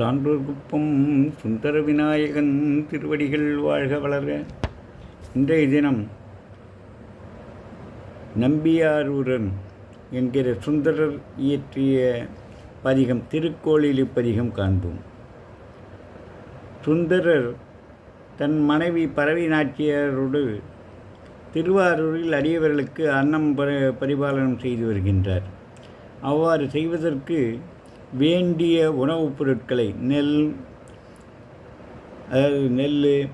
சான்றோர்குப்பம் சுந்தர விநாயகன் திருவடிகள் வாழ்க வளர. இன்றைய தினம் நம்பியாரூரன் என்கிற சுந்தரர் இயற்றிய பதிகம் திருக்கோளிலி பதிகம் காண்போம். சுந்தரர் தன் மனைவி பரவி நாச்சியாரோடு திருவாரூரில் அடியவர்களுக்கு அன்னம் ப பரிபாலனம் செய்து வருகின்றார். அவ்வாறு செய்வதற்கு வேண்டிய உணவுப் பொருட்களை நெல் அதாவது நெல்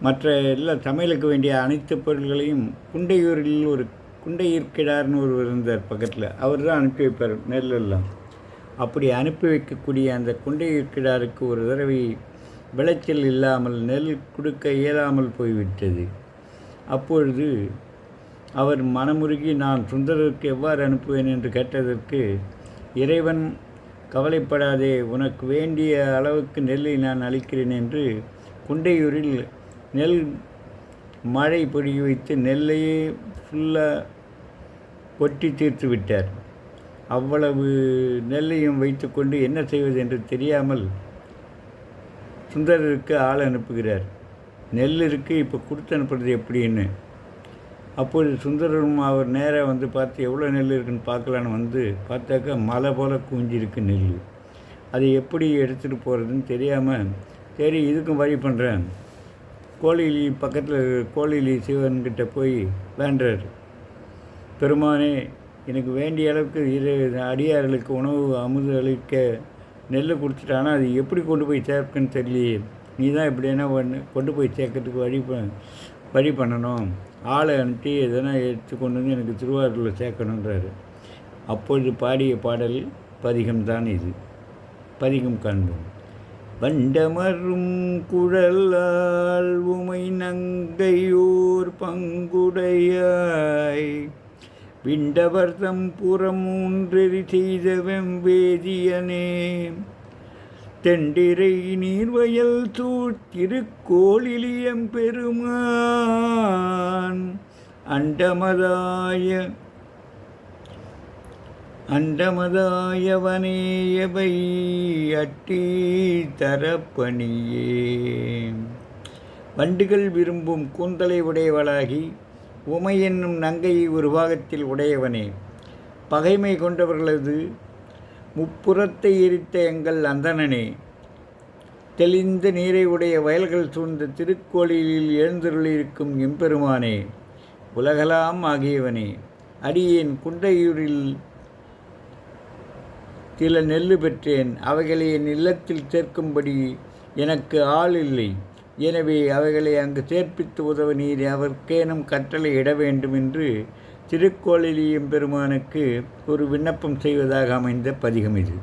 மற்ற எல்லா சமையலுக்கு வேண்டிய அனைத்து பொருட்களையும் குண்டையூரில் ஒரு குண்டையூர்கிடார்னு ஒருவர் இருந்தார் பக்கத்தில். அவர் தான் அனுப்பி வைப்பார் நெல்லெல்லாம். அப்படி அனுப்பி வைக்கக்கூடிய அந்த குண்டையூர்கிடாருக்கு ஒரு தடவை விளைச்சல் இல்லாமல் நெல் கொடுக்க இயலாமல் போய்விட்டது. அப்பொழுது அவர் மனமுருகி நான் சுந்தரருக்கு எவ்வாறு அனுப்புவேன்? என்று கேட்டதற்கு இறைவன் கவலைப்படாதே உனக்கு வேண்டிய அளவுக்கு நெல்லை நான் அளிக்கிறேன் என்று குண்டையூரில் நெல் மழை பொழிய வைத்து நெல்லையே ஃபுல்லாக கொட்டி தீர்த்து விட்டார். அவ்வளவு நெல்லையும் வைத்துக்கொண்டு என்ன செய்வது என்று தெரியாமல் சுந்தரருக்கு ஆள் அனுப்புகிறார். நெல் இருக்குது இப்போ கொடுத்து அனுப்புறது எப்படின்னு? அப்போது சுந்தரரும் அவர் நேராக வந்து பார்த்து எவ்வளோ நெல் இருக்குன்னு பார்க்கலான்னு வந்து பார்த்தாக்கா மலை போல் குஞ்சிருக்கு நெல். அதை எப்படி எடுத்துகிட்டு போகிறதுன்னு தெரியாமல் சரி இதுக்கும் வழி பண்ணுறேன் கோழிலி பக்கத்தில் கோழிலி சிவன்கிட்ட போய் வேண்டுறார். பெருமானே எனக்கு வேண்டிய அளவுக்கு இரு அடியார்களுக்கு உணவு அமுது அளிக்க நெல் கொடுத்துட்டானா அது எப்படி கொண்டு போய் சேர்க்குன்னு தெரியலையே. நீ தான் எப்படின்னா ஒன்று கொண்டு போய் சேர்க்கறதுக்கு வழி வழி பண்ணணும். ஆளை அனுப்பி எதனா எடுத்து கொண்டு வந்து எனக்கு திருவாரூரில் சேர்க்கணுன்றாரு அப்பொழுது பாடிய பாடல் பதிகம்தான் இது. பதிகம் காண்போம். வண்டமரும் குழலால் உமை நங்கையோர் பங்குடையாய். விண்டவர்தம் புறமூன்றெறி செய்த வெம்பேதியனே தெண்டிரை நீர்வயல் தூத்திருக்கோளிலியம் பெருமான். அண்டமதாய அண்டமதாயவனேயவை அட்டி தரப்பணியே. வண்டுகள் விரும்பும் கூந்தலை உடையவளாகி உமை என்னும் நங்கையை ஒரு பாகத்தில் உடையவனே. பகைமை கொண்டவர்களது முப்புறத்தை எரித்த எங்கள் அந்தணனே. தெளிந்த நீரை உடைய வயல்கள் சூழ்ந்த திருக்கோளிலில் எழுந்தருளிருக்கும் எம்பெருமானே உலகலாம் ஆகியவனே. அடியேன் குண்டையூரில் சில நெல்லு பெற்றேன் அவைகளை என் இல்லத்தில் சேர்க்கும்படி எனக்கு ஆள் இல்லை. எனவே அவைகளை அங்கு சேர்ப்பித்து உதவ நீர் அவர்க்கேனும் கட்டளை இட வேண்டும் என்று திருக்கோளிலியம் பெருமானுக்கு ஒரு விண்ணப்பம் செய்வதாக அமைந்த பதிகம் இது.